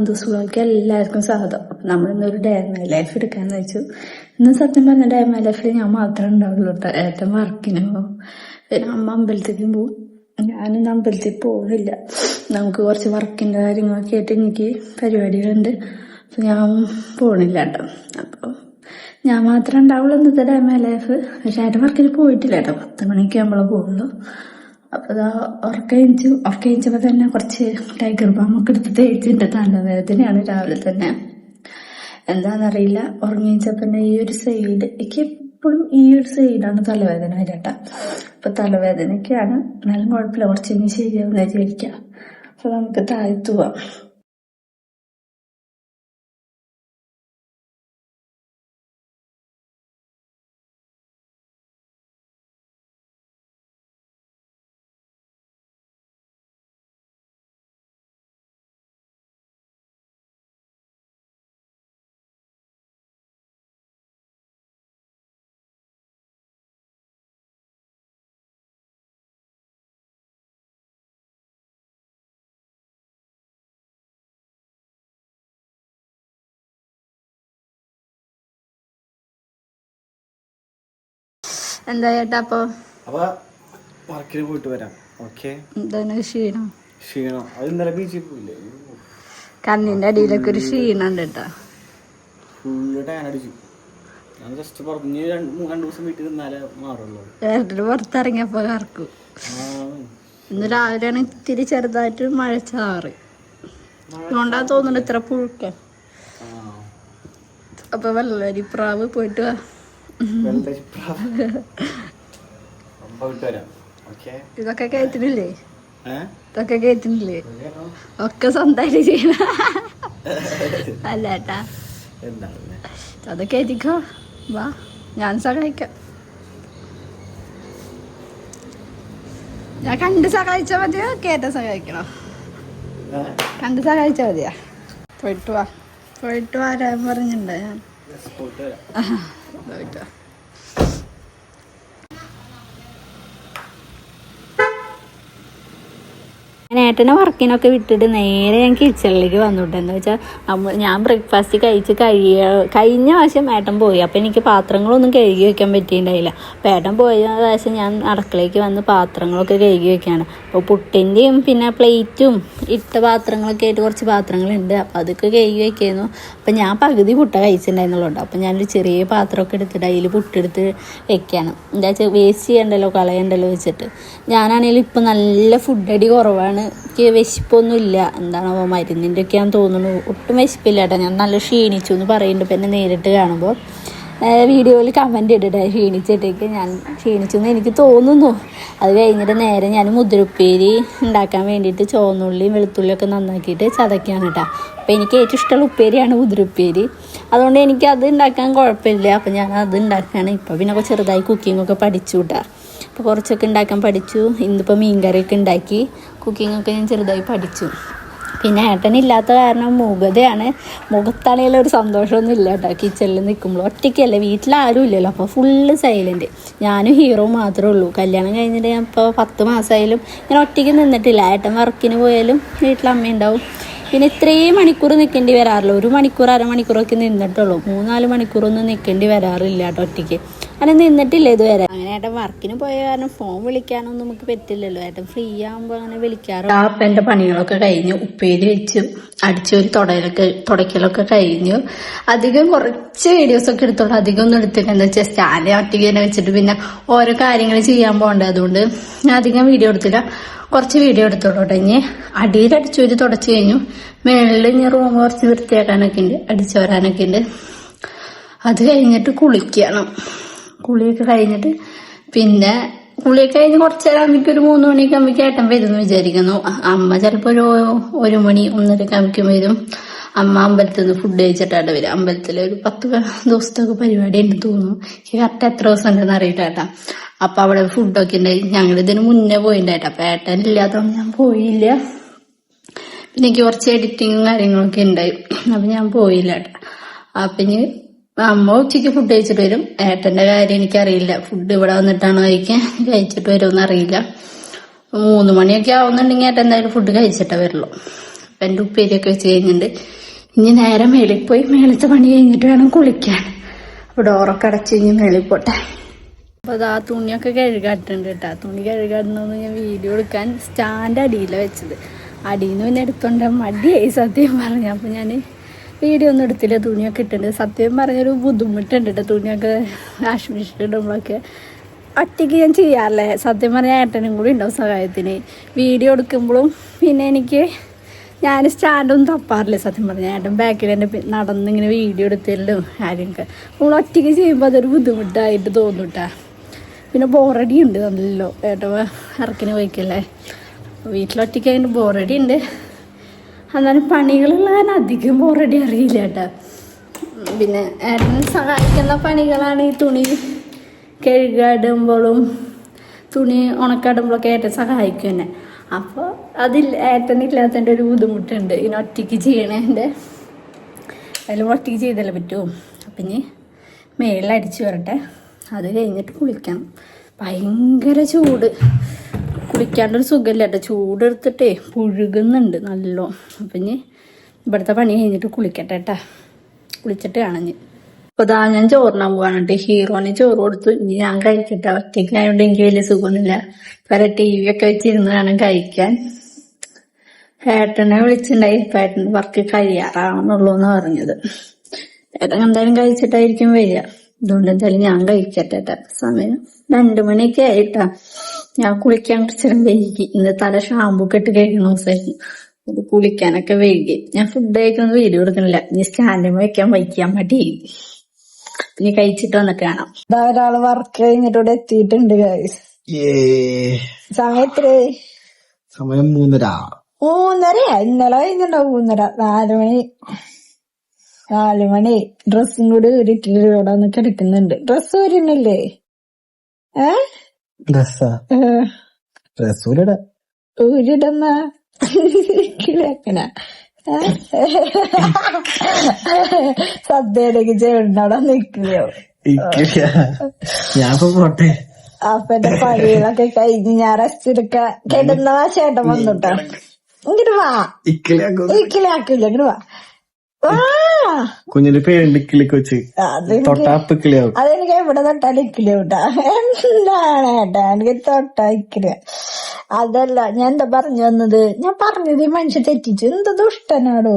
മാന്തൂസുകൾക്ക് എല്ലാവർക്കും സ്വാഗതം. അപ്പൊ നമ്മൾ ഇന്നൊരു ഡേ മൈ ലൈഫ് എടുക്കാന്ന് വെച്ചു. ഇന്ന് സത്യം പറഞ്ഞ ഡേ മൈ ലൈഫിൽ ഞാൻ മാത്രമേ ഉണ്ടാവുള്ളൂ ഏറ്റവും വർക്കിന് പോകും പിന്നെ അമ്മ അമ്പലത്തേക്കും പോവും. ഞാനിന്ന് അമ്പലത്തിൽ പോകുന്നില്ല. നമുക്ക് കുറച്ച് വർക്കിന്റെ കാര്യങ്ങളൊക്കെ ആയിട്ട് എനിക്ക് പരിപാടികളുണ്ട്. അപ്പൊ ഞാൻ പോണില്ല കേട്ടോ അപ്പോൾ ഞാൻ മാത്രമേ ഉണ്ടാവുള്ളൂ ഇന്നത്തെ ഡേ മൈ ലൈഫ് പക്ഷേ ഏട്ടൻ വർക്കിന് പോയിട്ടില്ല കേട്ടോ പത്ത് മണിക്ക് നമ്മൾ പോകുള്ളൂ അപ്പൊ ഇതാ ഉറക്കഴിച്ചു ഉറക്കഴിച്ചപ്പോ തന്നെ കുറച്ച് ടൈഗർ ബാമൊക്കെ എടുത്ത് തേച്ചിട്ട് തലവേദനയാണ് രാവിലെ തന്നെ. എന്താണെന്നറിയില്ല. ഉറങ്ങിച്ചപ്പോ തന്നെ ഈ ഒരു സൈഡ് എനിക്ക് എപ്പോഴും ഈ ഒരു സൈഡാണ് തലവേദന വരട്ടെ അപ്പൊ തലവേദനയൊക്കെയാണ്. എന്നാലും കുഴപ്പമില്ല. കുറച്ച് ശരിയാവുന്ന ശരിയാവും വിചാരിക്കാം. അപ്പൊ നമുക്ക് താഴ്ത്തു എന്താ ചേട്ടാ അപ്പൊ അപ്പൊ വർക്കിന് പോയിട്ട് വരാം. ഓക്കെ എന്താണ് ക്ഷീണം? ക്ഷീണം. അത് ഇന്നലെ ബീച്ചിൽ പോയില്ലേ? കണ്ണിന്റെ അടിയിലൊക്കെ ഒരു ക്ഷീണം ഉണ്ട് കേട്ടോ ഫുള്ള് ടൈം അടിച്ചു. ഞാൻ ജസ്റ്റ് പറഞ്ഞ് രണ്ട് മൂ- ദിവസം വീട്ടിൽ നിന്നാലേ മാറുള്ളൂ. ഏട്ടന് പുറത്തിറങ്ങിയപ്പോ കറക്കും. ഇന്ന് രാവിലെയാണ് ഇത്തിരി ചെറുതായിട്ട് മഴ ചാറ്. അതുകൊണ്ടാ തോന്നുന്നു ഇത്ര പുഴുക്ക. അപ്പൊ വെള്ളരി പ്രാവ് പോയിട്ട് ഇതൊക്കെ കയറ്റുന്നില്ലേ ഇതൊക്കെ കയറ്റുന്നില്ലേ ഒക്കെ സ്വന്തമായിട്ട് ചെയ്യണ. അല്ല ഏട്ടാ. എന്താണ് അത് കയറ്റിക്കോ വാ ഞാൻ സഹായിക്കാം. ഞാൻ കണ്ട് സഹായിച്ച മതിയോ? കേട്ട സഹായിക്കണോ? കണ്ട് സഹായിച്ചാ മതിയാ? പോയിട്ട് വാ. പോയിട്ട് വരാൻ പറഞ്ഞിട്ടുണ്ടോ ഞാൻ? പോയിട്ട് വരാം പോയിട്ട് വാ ഞാൻ ഏട്ടനെ വർക്കിനൊക്കെ വിട്ടിട്ട് നേരെ ഞാൻ കിച്ചണിലേക്ക് വന്നിട്ട്. എന്താ വെച്ചാൽ നമ്മൾ ഞാൻ ബ്രേക്ക്ഫാസ്റ്റ് കഴിച്ച് കഴിയ കഴിഞ്ഞ പ്രാവശ്യം ഏട്ടൻ പോയി. അപ്പം എനിക്ക് പാത്രങ്ങളൊന്നും കഴുകി വെക്കാൻ പറ്റിയിട്ടുണ്ടായില്ല. അപ്പം ഏട്ടൻ പോയ പ്രാവശ്യം ഞാൻ അടുക്കളയ്ക്ക് വന്ന് പാത്രങ്ങളൊക്കെ കഴുകി വെക്കുകയാണ് അപ്പോൾ പുട്ടിന്റെയും പിന്നെ പ്ലേറ്റും ഇട്ട പാത്രങ്ങളൊക്കെ ആയിട്ട് കുറച്ച് പാത്രങ്ങളുണ്ട്. അപ്പം അതൊക്കെ കഴുകി വെക്കായിരുന്നു. അപ്പം ഞാൻ പകുതി പുട്ട കഴിച്ചിട്ടുണ്ടായിരുന്നുള്ളൂ അപ്പം ഞാനൊരു ചെറിയ പാത്രമൊക്കെ എടുത്തിട്ട് അതിൽ പുട്ടെടുത്ത് വെക്കുകയാണ് എന്താ വെച്ചാൽ വേസ്റ്റ് ചെയ്യണ്ടല്ലോ കളയണ്ടല്ലോ വെച്ചിട്ട്. ഞാനാണെങ്കിലും ഇപ്പം നല്ല ഫുഡ് അടി കുറവാണ് എനിക്ക് വിശപ്പൊന്നുമില്ല. എന്താണോ മരുന്നിന്റെ ഒക്കെയാന്ന് തോന്നുന്നു. ഒട്ടും വിശപ്പില്ല കേട്ടോ. ഞാൻ നല്ല ക്ഷീണിച്ചു എന്ന് പറയുന്നുണ്ട് പിന്നെ നേരിട്ട് കാണുമ്പോൾ. വീഡിയോയിൽ കമന്റ് ഇട്ടിട്ട് ക്ഷീണിച്ചിട്ടേക്ക് ഞാൻ ക്ഷീണിച്ചു എന്ന് എനിക്ക് തോന്നുന്നു. അത് കഴിഞ്ഞിട്ട് നേരെ ഞാൻ മുതിരുപ്പേരി ഉണ്ടാക്കാൻ വേണ്ടിയിട്ട് ചുവന്നുള്ളിയും വെളുത്തുള്ളിയൊക്കെ നന്നാക്കിയിട്ട് ചതയ്ക്കാണ് കേട്ടോ. അപ്പോൾ എനിക്ക് ഏറ്റവും ഇഷ്ടമുള്ള ഉപ്പേരിയാണ് മുതിരുപ്പേരി. അതുകൊണ്ട് എനിക്ക് അത് ഉണ്ടാക്കാൻ കുഴപ്പമില്ല. അപ്പോൾ ഞാൻ അത് ഉണ്ടാക്കുകയാണ്. ഇപ്പോൾ പിന്നെ ചെറുതായി കുക്കിങ്ങൊക്കെ പഠിച്ചു കേട്ടോ. അപ്പോൾ കുറച്ചൊക്കെ ഉണ്ടാക്കാൻ പഠിച്ചു. ഇന്നിപ്പോൾ മീൻകറിയൊക്കെ ഉണ്ടാക്കി. കുക്കിങ്ങൊക്കെ ഞാൻ ചെറുതായി പഠിച്ചു. പിന്നെ ഏട്ടനില്ലാത്ത കാരണം മുഖതയാണ് മുഖത്താണെങ്കിലും ഒരു സന്തോഷമൊന്നും ഇല്ല കേട്ടോ. കിച്ചണിൽ നിൽക്കുമ്പോൾ ഒറ്റയ്ക്കല്ലേ വീട്ടിലാരും ഇല്ലല്ലോ. അപ്പോൾ ഫുള്ള് സൈലന്റ് ഞാനും ഹീറോ മാത്രമേ ഉള്ളൂ. കല്യാണം കഴിഞ്ഞിട്ട് ഞാൻ ഇപ്പോൾ പത്ത് മാസമായാലും ഞാൻ ഒറ്റയ്ക്ക് നിന്നിട്ടില്ല. ഏട്ടൻ വർക്കിന് പോയാലും വീട്ടിൽ അമ്മയുണ്ടാവും പിന്നെ ഇത്രയും മണിക്കൂർ നിൽക്കേണ്ടി വരാറില്ല. ഒരു മണിക്കൂർ അരമണിക്കൂറൊക്കെ നിന്നിട്ടുള്ളൂ. മൂന്നാൽ മണിക്കൂറൊന്നും നിൽക്കേണ്ടി വരാറില്ല കേട്ടോ ഒറ്റയ്ക്ക്. അങ്ങനെ നിന്നിട്ടില്ല ഇതുവരെ. അങ്ങനെ ഏട്ടൻ വർക്കിന് പോയ കാരണം ഫോൺ വിളിക്കാനൊന്നും നമുക്ക് പറ്റില്ലല്ലോ. ഏട്ടൻ ഫ്രീ ആകുമ്പോൾ അങ്ങനെ വിളിക്കാറുണ്ട് അപ്പം എന്റെ പണികളൊക്കെ കഴിഞ്ഞു. ഉപ്പേരി വെച്ചു അടിച്ചൊരു തുടയിലൊക്കെ തുടയ്ക്കലൊക്കെ കഴിഞ്ഞു. അധികം കുറച്ച് വീഡിയോസ് ഒക്കെ എടുത്തോളൂ അധികം ഒന്നും എടുത്തില്ല. എന്താ വെച്ചാൽ സ്റ്റാൻഡ് ഒറ്റയ്ക്ക് തന്നെ വെച്ചിട്ട് പിന്നെ ഓരോ കാര്യങ്ങൾ ചെയ്യാൻ പോകണ്ടേ. അതുകൊണ്ട് ഞാൻ അധികം വീഡിയോ എടുത്തില്ല. കുറച്ച് വീഡിയോ എടുത്തോളൂ ഇനി. അടിയിൽ അടിച്ചൊരു തുടച്ച് കഴിഞ്ഞു. മേളിൽ ഇനി റൂം കുറച്ച് വൃത്തിയാക്കാനൊക്കെ ഉണ്ട് അടിച്ചു വരാനൊക്കെ ഉണ്ട്. അത് കഴിഞ്ഞിട്ട് കുളിക്കണം. കുളിയൊക്കെ കഴിഞ്ഞിട്ട് പിന്നെ കുളിയൊക്കെ കഴിഞ്ഞ് കുറച്ച് നേരം അമ്മയ്ക്ക് ഒരു മൂന്ന് മണിയൊക്കെ അമ്മയ്ക്ക് ഏട്ടൻ വരുന്നു വിചാരിക്കുന്നു. അമ്മ ചിലപ്പോൾ ഒരു ഒരു മണി ഒന്നരക്ക് അമ്മയ്ക്കും വരും. അമ്മ അമ്പലത്തിൽ നിന്ന് ഫുഡ് കഴിച്ചിട്ടാണ് വരും അമ്പലത്തിൽ ഒരു പത്ത് ദിവസത്തൊക്കെ പരിപാടി ഉണ്ടെന്ന് തോന്നുന്നു. കറക്റ്റ് എത്ര ദിവസം ഉണ്ടെന്ന് അറിയിട്ടാ അപ്പൊ അവിടെ ഫുഡൊക്കെ ഉണ്ടായി ഞങ്ങൾ ഇതിന് മുന്നേ പോയിണ്ടായിട്ട് അപ്പൊ ഏട്ടൻ ഇല്ലാത്തതുകൊണ്ട് ഞാൻ പോയില്ല. പിന്നെ എനിക്ക് കുറച്ച് എഡിറ്റിങ്ങും കാര്യങ്ങളൊക്കെ ഉണ്ടായി. അപ്പൊ ഞാൻ പോയില്ല ഏട്ടാ. അപ്പൊ ഇനി അമ്മ ഉച്ചയ്ക്ക് ഫുഡ് കഴിച്ചിട്ട് വരും. ഏട്ടന്റെ കാര്യം എനിക്കറിയില്ല. ഫുഡ് ഇവിടെ വന്നിട്ടാണോ കഴിക്കാൻ? കഴിച്ചിട്ട് വരുമെന്ന് അറിയില്ല. മൂന്ന് മണിയൊക്കെ ആവുന്നുണ്ടെങ്കിൽ ഏട്ടൻ എന്തായാലും ഫുഡ് കഴിച്ചിട്ടേ വരുള്ളൂ. എന്റെ ഉപ്പേരിയൊക്കെ വെച്ച് കഴിഞ്ഞിട്ടുണ്ട് ഇനി നേരെ മേളിൽ പോയി മേളത്തെ പണി കഴിഞ്ഞിട്ട് വേണം കുളിക്കാൻ. അപ്പോൾ ഡോറൊക്കെ അടച്ച് കഴിഞ്ഞ് മേളിൽ പോട്ടെ. അപ്പോൾ അത് ആ തുണിയൊക്കെ കഴുകാട്ടുണ്ട് കേട്ടോ. തുണി കഴുകാടുന്നൊന്ന് ഞാൻ വീഡിയോ എടുക്കാൻ സ്റ്റാൻഡ് അടിയിലാണ് വെച്ചത്. അടിയിൽ നിന്ന് പിന്നെ എടുത്തോണ്ട് മടിയായി സത്യം പറഞ്ഞു. അപ്പോൾ ഞാൻ വീഡിയോ ഒന്നും എടുത്തില്ല. തുണിയൊക്കെ ഇട്ടിട്ടുണ്ട്. സത്യം പറഞ്ഞൊരു ബുദ്ധിമുട്ടുണ്ട് കേട്ടോ തുണിയൊക്കെ വാഷിംഗ് മെഷീൻ ഇടുമ്പോഴൊക്കെ. ഒറ്റയ്ക്ക് ഞാൻ ചെയ്യാറില്ലേ. സത്യം പറഞ്ഞാൽ ഏട്ടനും കൂടി ഉണ്ടാവും സഹായത്തിന്. വീഡിയോ എടുക്കുമ്പോഴും പിന്നെ എനിക്ക് ഞാൻ സ്റ്റാൻഡൊന്നും തപ്പാറില്ല സത്യം പറഞ്ഞാൽ ഏട്ടൻ ബാക്കിൽ എന്റെ നടന്നിങ്ങനെ വീഡിയോ എടുത്തല്ലോ ആരെയൊക്കെ നമ്മൾ ഒറ്റയ്ക്ക് ചെയ്യുമ്പോൾ അതൊരു ബുദ്ധിമുട്ടായിട്ട് തോന്നൂട്ടാ പിന്നെ ബോറടി ഉണ്ട് നല്ലല്ലോ ഏട്ടൻ ഇറക്കിന് പോയിക്കല്ലേ. വീട്ടിലൊറ്റയ്ക്ക് അതിന് ബോറടി ഉണ്ട്. എന്നാലും പണികളുള്ള അധികം ബോറടി അറിയില്ല കേട്ടോ. പിന്നെ ഏട്ടനെ സഹായിക്കുന്ന പണികളാണ് ഈ തുണി കഴുകാടുമ്പോഴും തുണി ഉണക്കാടുമ്പോഴൊക്കെ ഏട്ടൻ സഹായിക്കും എന്നെ. അപ്പോൾ അതിൽ ഏട്ടനില്ലാത്തതിന്റെ ഒരു ബുദ്ധിമുട്ടുണ്ട്. ഇനി ഒറ്റയ്ക്ക് ചെയ്യണതിന്റെ അതിലും ഒറ്റയ്ക്ക് ചെയ്തല്ലേ പറ്റുമോ അപ്പം ഇനി മേളിൽ അടിച്ചു വരട്ടെ. അത് കഴിഞ്ഞിട്ട് കുളിക്കണം. ഭയങ്കര ചൂട്. കുളിക്കാണ്ടൊരു സുഖമില്ല. കേട്ടോ ചൂടെടുത്തിട്ടേ പുഴുകുന്നുണ്ട് നല്ലോ. അപ്പം ഇനി ഇവിടുത്തെ പണി കഴിഞ്ഞിട്ട് കുളിക്കട്ടെ കേട്ടാ കുളിച്ചിട്ട് കാണഞ്ഞ് ഇനി. അപ്പോൾ ഇതാ ഞാൻ ചോറിനാൻ പോവാണ് കേട്ടോ ഹീറോന് ചോറ് കൊടുത്തു. ഇനി ഞാൻ കഴിക്കട്ടെ. ഒറ്റയ്ക്കായതുകൊണ്ട് എനിക്ക് വലിയ സുഖമൊന്നുമില്ല. വേറെ ടി വി ഒക്കെ വെച്ചിരുന്ന് വേണം കഴിക്കാൻ. ഏട്ടനെ വിളിച്ചിട്ടുണ്ടായി ഇപ്പം ഏട്ടൻ വർക്ക് കഴിയാറാണെന്നുള്ളൂ എന്ന് പറഞ്ഞത്. ഏട്ടൻ എന്തായാലും കഴിച്ചിട്ടായിരിക്കും വരിക. അതുകൊണ്ട് എന്തായാലും ഞാൻ കഴിക്കട്ടെ സമയം രണ്ടു മണിയൊക്കെ ആയിട്ടാ ഞാൻ കുളിക്കാൻ കുറച്ചേരം വൈകി. ഇന്ന് തല ഷാമ്പു കെട്ട് ഇട്ട് കഴിക്കണ ദിവസമായിരുന്നു അത് കുളിക്കാനൊക്കെ വൈകി. ഞാൻ ഫുഡ് കഴിക്കുന്നത് വീഡിയോ എടുക്കണില്ല ഇനി സ്റ്റാൻഡിൽ വെക്കാൻ വയ്ക്കാൻ പറ്റി ഇനി കഴിച്ചിട്ട് വന്നിട്ട് കാണാം. ഒരാൾ വർക്ക് കഴിഞ്ഞിട്ട് ഇവിടെ എത്തിയിട്ടുണ്ട് guys. സമയം മൂന്നര സമയം മൂന്നര. മൂന്നരയാ ഇന്നലെ കഴിഞ്ഞിട്ടുണ്ടാവും മൂന്നര. നാല് മണി. നാല് മണി. ഡ്രസ്സും കൂടി ഒരു ഇട്ടിട്ട് ഇവിടെ വന്ന് കിടക്കുന്നുണ്ട്. ഡ്രസ്സ് വരുന്നില്ലേ ഏ? ഡ്രസ്സാ ഊരിടുന്ന കിളിയാക്കണ സദ്യയിലേക്ക് ചേട്ടനവിടെ നിൽക്കുകയോ. ഞാൻ പോട്ടെ. അപ്പൊ എന്റെ പണികളൊക്കെ കഴിഞ്ഞ് ഞാൻ റെസ്റ്റ് എടുക്ക കിടന്ന ചേട്ടൻ വന്നുട്ടോ ഇങ്ങോട്ട് വാ. ഇക്കിലാക്കില്ല ഇങ്ങോട്ട് വാ വാ. കുഞ്ഞിന്റെ പേരുണ്ട് അതെനിക്ക് തൊട്ടാപ്പ് ഇക്കിളിയാവും അതെനിക്ക് എവിടെ തൊട്ടാലും കൂട്ടാ എന്താണ് ഏട്ടാ? എനിക്ക് തൊട്ടാ ഇക്കില അതല്ല ഞാൻ എന്താ പറഞ്ഞു വന്നത്? ഞാൻ പറഞ്ഞത് ഈ മനുഷ്യ തെറ്റിച്ചു. എന്ത് ദുഷ്ടനാടോ.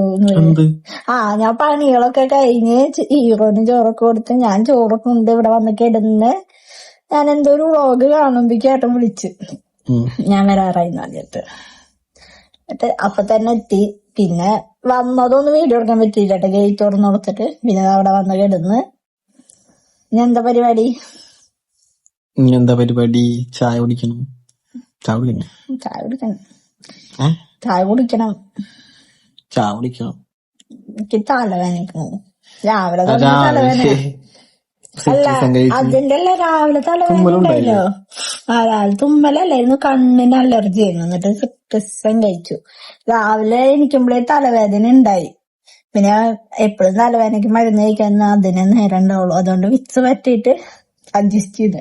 ആ ഞാൻ പണികളൊക്കെ കഴിഞ്ഞ് ഹീറോന് ചോറൊക്കെ കൊടുത്ത് ഞാൻ ചോറൊക്കെ ഉണ്ട് ഇവിടെ വന്ന് കിടന്ന് ഞാൻ എന്തോ ഒരു വ്ളോഗ് കാണുമ്പോ ചേട്ടൻ വിളിച്ച്. ഞാൻ വരാറായി എന്നിട്ട് അപ്പൊ തന്നെ എത്തി. പിന്നെ വന്നതൊന്നും വീഡിയോ എടുക്കാൻ പറ്റിയില്ല കേട്ടോ. ഗേറ്റ് തുറന്നു കൊടുത്തിട്ട്. പിന്നെ അവിടെ വന്ന് കിടന്ന്. ഇനി എന്താ പരിപാടി? ഇനി എന്താ പരിപാടി? ചായ കുടിക്കണം? ചായ കുടിക്കണം? ചായ കുടിക്കണം. ചായ കുടിക്കണം. ചായ കുടിക്കണം? എനിക്ക് തലവേദനിക്കുന്നു. രാവിലെ തലവേന രാവിലെ തലവേദന. അല്ല അതിന്റെ അല്ല രാവിലെ തലവേദന ഉണ്ടായല്ലോ രാവിലെ തുമ്മലല്ലായിരുന്നു കണ്ണിന് അലർജി ആയിരുന്നു. എന്നിട്ട് സിട്രിസം കഴിച്ചു. രാവിലെ എനിക്കുമ്പോഴേ തലവേദന ഉണ്ടായി. പിന്നെ എപ്പോഴും തലവേദനയ്ക്ക് മരുന്ന് കഴിക്കാൻ അതിനെ നേരം ഉണ്ടാവുള്ളൂ. അതുകൊണ്ട് വിക്സ് പറ്റിയിട്ട് അഡ്ജസ്റ്റ് ചെയ്ത്.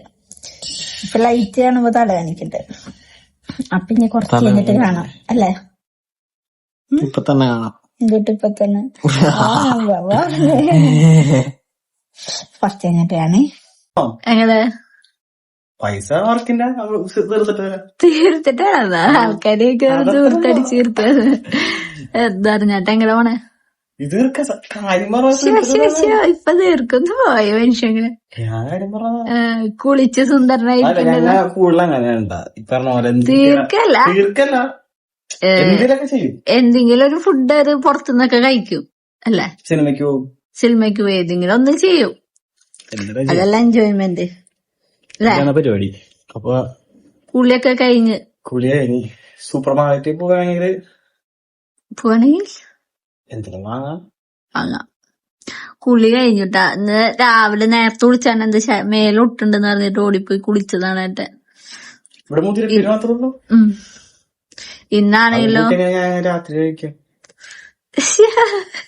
ഇപ്പൊ ലൈറ്റ് കാണുമ്പോ തലവേദനക്കുണ്ട്. അപ്പൊ ഇനി കുറച്ച് കഴിഞ്ഞിട്ട് കാണാം. അല്ലേ? ഇപ്പൊ തന്നെ കാണാം. എന്നിട്ട് ഇപ്പൊ തന്നെ. ആ, വാ, വാ. കുറച്ച് കഴിഞ്ഞിട്ടാണ് എങ്ങനെ? പൈസ വർക്കിന്റെ തീർത്തിട്ടാണ്? ആൾക്കാരെയൊക്കെ തീർത്തടിച്ച് തീർത്തത്. എങ്ങനെ പോണേ? ഇപ്പൊ തീർക്കുന്നു പോയ കുളിച്ച് സുന്ദരനായി തീർക്കല്ല. എന്തെങ്കിലും ഒരു ഫുഡ് അത് പുറത്തുനിന്നൊക്കെ കഴിക്കും അല്ലേ? സിനിമയ്ക്ക് പോകും. സിനിമയ്ക്ക് പോയി ഏതെങ്കിലും ഒന്നും ചെയ്യും. അതെല്ലാം എൻജോയ്മെന്റ് ഇതാണ് പരിപാടി. അപ്പൊ കുളിയൊക്കെ കഴിഞ്ഞ്. കുളി കഴിഞ്ഞ് സൂപ്പർ മാർക്കറ്റിൽ പോവാണെങ്കിൽ പോവാണെങ്കിൽ? എന്തിനും വാങ്ങാം. വാങ്ങാം. കുളി കഴിഞ്ഞിട്ടാ. ഇന്ന് രാവിലെ നേരത്തെ കുളിച്ചാണ്. എന്ത് മേലെ മേലൊട്ടുണ്ടെന്ന് പറഞ്ഞിട്ട് ഓടിപ്പോയി കുളിച്ചതാണ് എന്റെ. ഇന്നാണെങ്കിലോ?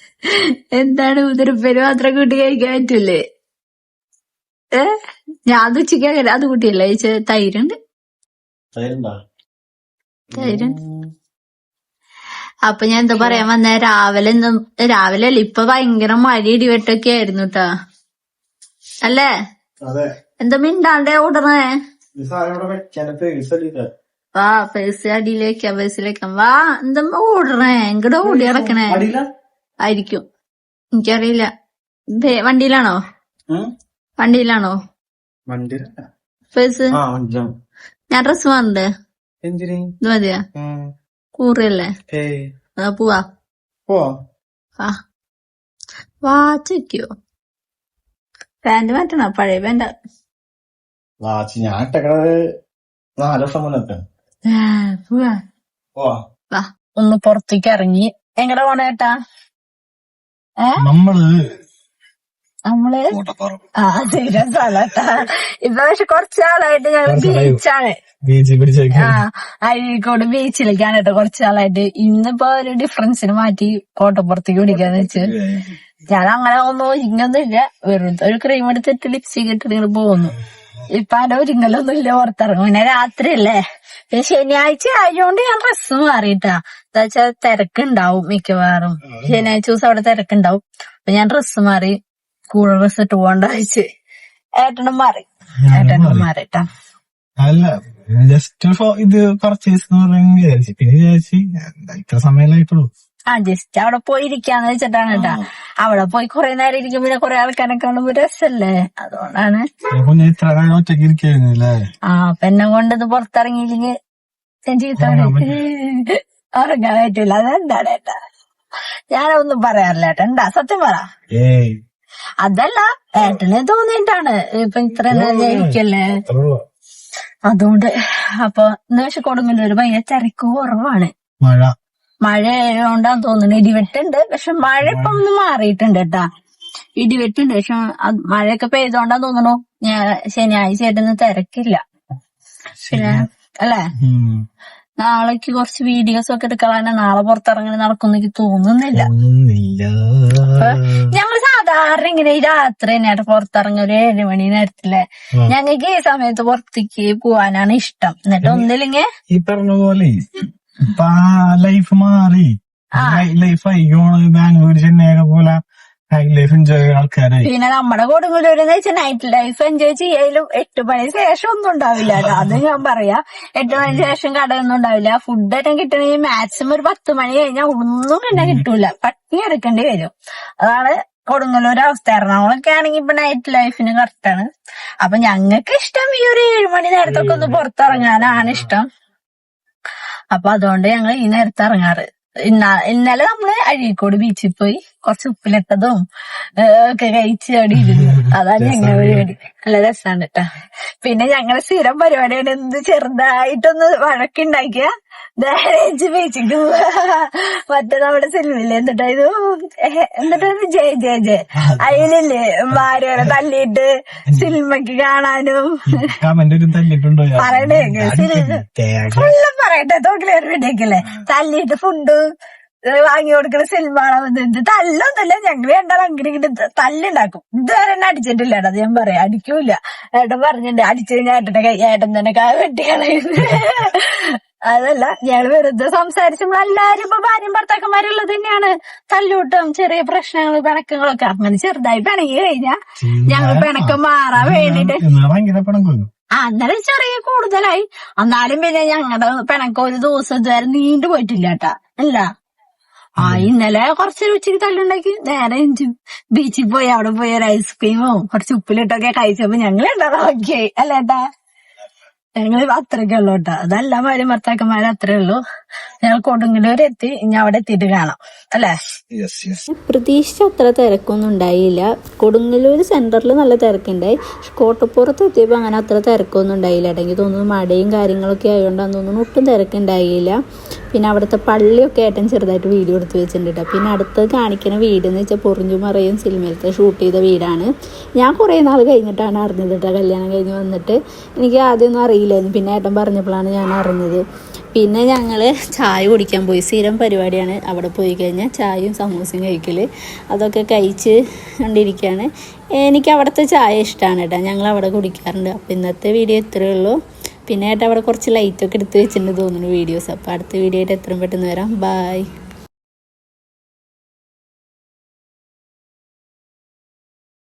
എന്താണ് മുതിരപ്പേര് മാത്രം കൂട്ടി കഴിക്കാൻ പറ്റൂലേ? ഏ? ഞാൻ അത് ഉച്ചയ്ക്ക് അങ്ങനെ അത് കൂട്ടിയല്ലേ? ചോദിച്ച തൈരുണ്ട്. അപ്പൊ ഞാൻ എന്താ പറയാൻ വന്ന? രാവിലെ രാവിലെ അല്ല ഇപ്പൊ ഭയങ്കര മഴ ഇടിവെട്ടൊക്കെ ആയിരുന്നു കേട്ടോ അല്ലേ? എന്താ മിണ്ടാണ്ടേ ഓടണേ വാ പേഴ്സ് അടിയിലേക്കാ പേഴ്സിലേക്കാ വാ എന്താ ഓടണേ എങ്ങടെ ഓടി അടിയില്ല? ആയിരിക്കും. എനിക്കറിയില്ല. വണ്ടിയിലാണോ? വണ്ടിയിലാണോ? ഞാൻ ഡ്രസ് വാങ്ങണ്ടേ. എന്തിന്? ഇത് മതിയാ? കൂറയല്ലേ? ഏയ് ആ പോവാ. പോവാ? ആ. വാച്ചോ പാന്റ് മാറ്റണോ? പഴയ പാന്റ്. വാച്ച് ഞാൻ ഇട്ടേക്കണത് നാല് വർഷം മുന്നത്തെ പോവാ. പോവാ. വാ. ഒന്ന് പുറത്തേക്ക് ഇറങ്ങി. എങ്ങടെ പോണേട്ടാ നമ്മൾ നമ്മൾ കോട്ടപ്പുറം. ആ തീരെ സ്ഥലട്ടാ ഇപ്പൊ പക്ഷെ കുറച്ചാളായിട്ട് ഞങ്ങൾ? ബീച്ചാണ്. ആ അഴീക്കോട് ബീച്ചിലേക്കാണ് കേട്ടോ കുറച്ചാളായിട്ട്. ഇന്നിപ്പോ ഒരു ഡിഫറൻസിന് മാറ്റി കോട്ടപ്പുറത്തേക്ക് പിടിക്കാന്ന് വെച്ച്. ഞാൻ അങ്ങനെ ഒന്നും ഒരുങ്ങൊന്നുമില്ല വെറുതെ ഒരു ക്രീം എടുത്തിട്ട് ലിപ്സ്റ്റിക് ഇട്ടിട്ട് പോകുന്നു. ഇപ്പൊ അതിന്റെ ഒരുങ്ങലൊന്നും ഇല്ല പുറത്തിറങ്ങും. പിന്നെ രാത്രിയല്ലേ? പിന്നെ ശനിയാഴ്ച ആയതുകൊണ്ട് ഞാൻ ഡ്രസ്സ് മാറിയിട്ടാ. എന്താ വെച്ചാ തിരക്കുണ്ടാവും മിക്കവാറും. ശനിയാഴ്ച ദിവസം അവിടെ തിരക്കുണ്ടാവും. അപ്പൊ ഞാൻ ഡ്രസ്സ് മാറി. കൂടെ ബസ് ഇട്ട് പോകണ്ട വെച്ച്. ഏട്ടനും മാറി ഏട്ടനും മാറിട്ടാ അല്ല ജസ്റ്റ് ഇത് പർച്ചേസ് എന്ന് വിചാരിച്ചു. പിന്നെ വിചാരിച്ചു ഇത്ര സമയമായിട്ടുള്ളൂ. ആ ജസ്റ്റ് അവിടെ പോയി ഇരിക്കാന്ന് വെച്ചിട്ടാണ് കേട്ടാ. അവിടെ പോയി കുറെ നേരം ഇരിക്കും പിന്നെ കുറെ ആൾക്കാരെ കാണുമ്പോ രസല്ലേ? അതുകൊണ്ടാണ്. ആ പെന്നെ കൊണ്ട് ഇത് പുറത്തിറങ്ങിയില്ലെങ്കിൽ ഞാൻ ചീത്ത. ഉറങ്ങാൻ പറ്റൂല അതെന്താണ് ഏട്ടാ? ഞാനൊന്നും പറയാറില്ല ഏട്ടാ. എന്താ? സത്യം പറ. അതല്ല ഏട്ടന് തോന്നിയിട്ടാണ്. ഇപ്പൊ ഇത്ര നേരം ഇരിക്കല്ലേ അത്രേ അതുകൊണ്ട് അപ്പൊ പക്ഷെ കൊടുങ്ങല്ലൂര് ഭയങ്കര തിരക്ക് കുറവാണ്. മഴ. മഴയോണ്ടാന്ന് തോന്നുന്നു. ഇടിവെട്ടുണ്ട്. പക്ഷെ മഴ ഇപ്പൊ ഒന്ന് മാറിയിട്ടുണ്ട് കേട്ടാ. ഇടിവെട്ടുണ്ട്. പക്ഷെ മഴയൊക്കെ പെയ്തോണ്ടാന്ന് തോന്നുന്നു. ഞാൻ ശനിയാഴ്ച ആയിട്ടൊന്നും തിരക്കില്ല. പിന്നെ അല്ലേ. നാളേക്ക് കുറച്ച് വീഡിയോസ് ഒക്കെ എടുക്കാനാണ് നാളെ പുറത്തിറങ്ങി നടക്കുന്നെങ്കിൽ തോന്നുന്നില്ല. ഞങ്ങൾ ഞങ്ങൾ സാധാരണ ഇങ്ങനെ ഈ രാത്രി തന്നെയാണ് പുറത്തിറങ്ങുക ഒരു ഏഴ് മണി നേരത്തിൽ ഞങ്ങൾക്ക് ഈ സമയത്ത് പുറത്തേക്ക് പോവാനാണ് ഇഷ്ടം. എന്നിട്ട് ഒന്നില്ലെങ്കിൽ ഈ പറഞ്ഞ പോലെ ഇപ്പൊ ലൈഫ് മാറി. ലൈഫ് ആയിക്കോണ് ബാംഗ്ലൂർ ചെന്നൈയൊക്കെ പോലെ ലൈഫ് എൻജോയ് ചെയ്യുന്ന ആൾക്കാരായി. പിന്നെ നമ്മുടെ കൊടുങ്ങല്ലൂർ എന്ന് വെച്ചാൽ നൈറ്റ് ലൈഫ് എൻജോയ് ചെയ്യാലും എട്ട് മണി ശേഷം ഒന്നും ഉണ്ടാവില്ല. അത് ഞാൻ പറയാ. എട്ട് മണി ശേഷം കടയൊന്നും ഉണ്ടാവില്ല. ഫുഡ് എല്ലാം കിട്ടണമെങ്കിൽ മാക്സിമം ഒരു പത്ത് മണി കഴിഞ്ഞാൽ ഒന്നും എന്നെ കിട്ടൂല. പട്ടിണി എടുക്കേണ്ടി വരും. അതാണ് കൊടുങ്ങല്ലൂർ അവസ്ഥ എറണാകുളമൊക്കെ ആണെങ്കിൽ ഇപ്പൊ നൈറ്റ് ലൈഫിന് കറക്റ്റാണ് അപ്പൊ ഞങ്ങൾക്ക് ഇഷ്ടം ഈ ഒരു ഏഴുമണി നേരത്തൊക്കെ ഒന്ന് പുറത്തിറങ്ങാനാണ് ഇഷ്ടം. അപ്പൊ അതുകൊണ്ട് ഞങ്ങൾ ഈ നേരത്തെ ഇറങ്ങാറ്. ഇന്നലെ നമ്മൾ അഴീക്കോട് ബീച്ചിൽ പോയി. കുറച്ച് ഉപ്പിലിട്ടതും ഒക്കെ കഴിച്ച് അവിടെ ഇരുന്നു. അതാണ് ഞങ്ങളുടെ പരിപാടി. നല്ല രസമാണ് കേട്ടാ പിന്നെ ഞങ്ങളുടെ സ്ഥിരം പരിപാടിയാണ് എന്ത് ചെറുതായിട്ടൊന്ന് വഴക്കുണ്ടാക്കിയ ബീച്ചിക്ക് പോവാ മറ്റേ നമ്മുടെ സിനിമയിൽ എന്നിട്ടായത് എന്നിട്ട് ജയ ജയ ജയ. അയിലില്ലേ ഭാര്യകളെ തല്ലിയിട്ട് സിനിമക്ക് കാണാനും. പറയണ്ടേ എല്ലാം പറയട്ടെ തൊട്ടിലേറെ വേണ്ടിയൊക്കെയല്ലേ തല്ലിയിട്ട് ഫുഡ് വാങ്ങി കൊടുക്കുന്ന സിനിമ കാണാൻ തല്ലൊന്നുമില്ല. ഞങ്ങൾ രണ്ടാൾ അങ്ങനെ ഇങ്ങനെ തല്ലുണ്ടാക്കും. ഇതുവരെ എന്നെ അടിച്ചിട്ടില്ല അത് ഞാൻ പറയാം. അടിക്കൂല ഏട്ടൻ പറഞ്ഞിട്ടുണ്ട് അടിച്ചു കഴിഞ്ഞാൽ ഏട്ടന്റെ കൈ ഏട്ടൻ തന്നെ കാ വെട്ടി കളയുന്നു അതല്ല ഞങ്ങൾ വെറുതെ സംസാരിച്ചപ്പോൾ എല്ലാരും ഇപ്പൊ ഭാര്യയും ഭർത്താക്കന്മാരുള്ളത് തന്നെയാണ്. തല്ലൂട്ടം ചെറിയ പ്രശ്നങ്ങൾ പിണക്കങ്ങളൊക്കെ. അങ്ങനെ ചെറുതായി പിണങ്ങി കഴിഞ്ഞാ ഞങ്ങൾ പിണക്കം മാറാൻ വേണ്ടിട്ട്. ആ അന്നേരം ചെറിയ കൂടുതലായി. എന്നാലും പിന്നെ ഞങ്ങളുടെ പിണക്കം ഒരു ദിവസം ഇതുവരെ നീണ്ടു പോയിട്ടില്ല കേട്ടാ. അല്ല ആ ഇന്നലെ കൊറച്ചൊരു ഉച്ചയ്ക്ക് തല്ലുണ്ടാക്കി നേരെ ബീച്ചിൽ പോയി അവിടെ പോയി ഒരു ഐസ്ക്രീമോ കുറച്ച് ഉപ്പിലിട്ടൊക്കെ കഴിച്ചപ്പോ ഞങ്ങൾ ഉണ്ടാവും ഓക്കെ അല്ലേട്ടാ ഞങ്ങൾ അത്രയ്ക്കേ ഉള്ളൂ കേട്ടോ. അതല്ല ഭാര്യ ഭർത്താക്കന്മാരും അത്രേ ഉള്ളൂ. ഞങ്ങൾ കൊടുങ്ങല്ലൂർ എത്തി ഇനി അവിടെ എത്തിയിട്ട് കാണാം. അല്ലേ? യെസ് യെസ് പ്രതീക്ഷിച്ച അത്ര തിരക്കൊന്നും ഉണ്ടായില്ല. കൊടുങ്ങല്ലൂർ സെന്ററിൽ നല്ല തിരക്കുണ്ടായി. പക്ഷെ കോട്ടപ്പുറത്ത് എത്തിയപ്പോൾ അങ്ങനെ അത്ര തിരക്കൊന്നും ഉണ്ടായില്ല. അടങ്ങി തോന്നുന്നു മഴയും കാര്യങ്ങളൊക്കെ ആയതുകൊണ്ടാന്ന് തോന്നുന്നു ഒട്ടും തിരക്കുണ്ടായില്ല. പിന്നെ അവിടുത്തെ പള്ളിയൊക്കെ ഏട്ടൻ ചെറുതായിട്ട് വീഡിയോ എടുത്ത് വെച്ചിട്ടുണ്ട് കേട്ടോ പിന്നെ അടുത്ത് കാണിക്കുന്ന വീട് എന്ന് വെച്ചാൽ പൊറിഞ്ചു മറയും സിനിമയിലത്തെ ഷൂട്ട് ചെയ്ത വീടാണ്. ഞാൻ കുറേ നാൾ കഴിഞ്ഞിട്ടാണ് അറിഞ്ഞത് കേട്ടോ കല്യാണം കഴിഞ്ഞ് വന്നിട്ട്. എനിക്ക് ആദ്യമൊന്നും അറിയില്ലായിരുന്നു. പിന്നെ ഏട്ടൻ പറഞ്ഞപ്പോഴാണ് ഞാൻ അറിഞ്ഞത്. പിന്നെ ഞങ്ങൾ ചായ കുടിക്കാൻ പോയി. സ്ഥിരം പരിപാടിയാണ് അവിടെ പോയി കഴിഞ്ഞാൽ ചായയും സമൂസയും കഴിക്കൽ അതൊക്കെ കഴിച്ച് കൊണ്ടിരിക്കുകയാണ് എനിക്ക് അവിടുത്തെ ചായ ഇഷ്ടമാണ് കേട്ടോ ഞങ്ങൾ അവിടെ കുടിക്കാറുണ്ട്. അപ്പോൾ ഇന്നത്തെ വീഡിയോ ഇത്രയേ ഉള്ളൂ. പിന്നെ ഏട്ടാ അവിടെ കുറച്ച് ലൈറ്റൊക്കെ എടുത്ത് വെച്ചിട്ടുണ്ട് തോന്നുന്നു വീഡിയോസ് അപ്പോൾ അടുത്ത വീഡിയോ ആയിട്ട് എത്രയും പെട്ടെന്ന് വരാം. ബായ്